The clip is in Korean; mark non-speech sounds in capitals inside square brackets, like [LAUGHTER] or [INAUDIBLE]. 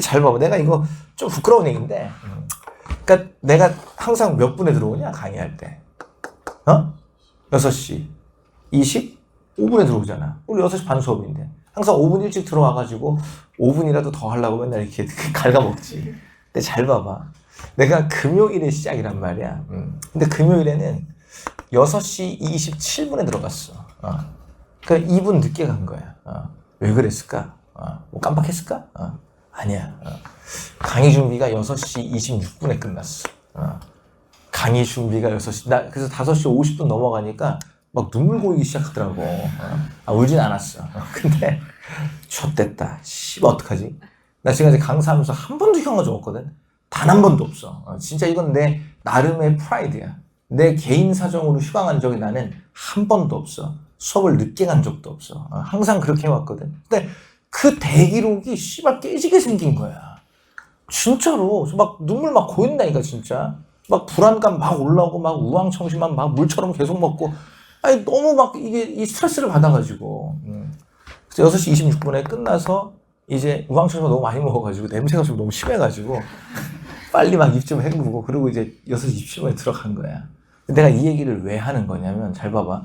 잘 봐봐. 내가 이거 좀 부끄러운 얘기인데. 그러니까 내가 항상 몇 분에 들어오냐, 강의할 때. 어? 6시 25분에 들어오잖아. 우리 6시 반 수업인데. 항상 5분 일찍 들어와가지고 5분이라도 더 하려고 맨날 이렇게 [LAUGHS] 갉아먹지. 근데 잘 봐봐. 내가 금요일에 시작이란 말이야. 음. 근데 금요일에는 6시 27분에 들어갔어. 어. 그러니까 2분 늦게 간 거야. 어. 왜 그랬을까? 어. 뭐 깜빡했을까? 어. 아니야. 어. 강의 준비가 6시 26분에 끝났어. 어. 강의 준비가 6시, 나 그래서 5시 50분 넘어가니까 막 눈물 고이기 시작하더라고. 어. 아, 울진 않았어. 어. 근데, 좆됐다. 씨, 어떡하지? 나 지금까지 강사하면서 한 번도 적 없거든? 단 한 번도 없어. 어, 진짜 이건 내 나름의 프라이드야. 내 개인 사정으로 휴강한 적이 나는 한 번도 없어. 수업을 늦게 간 적도 없어. 어, 항상 그렇게 해왔거든. 근데 그 대기록이 씨발 깨지게 생긴 거야. 진짜로. 막 눈물 막 고인다니까, 진짜. 막 불안감 막 올라오고, 막 우왕청심만 막 물처럼 계속 먹고. 아니, 너무 막 이게 이 스트레스를 받아가지고. 음. 그래서 6시 26분에 끝나서 이제 우왕청심 너무 많이 먹어가지고 냄새가 좀 너무 심해가지고 빨리 막 입 좀 헹구고 그리고 이제 6시 27분에 들어간 거야. 내가 이 얘기를 왜 하는 거냐면 잘 봐봐.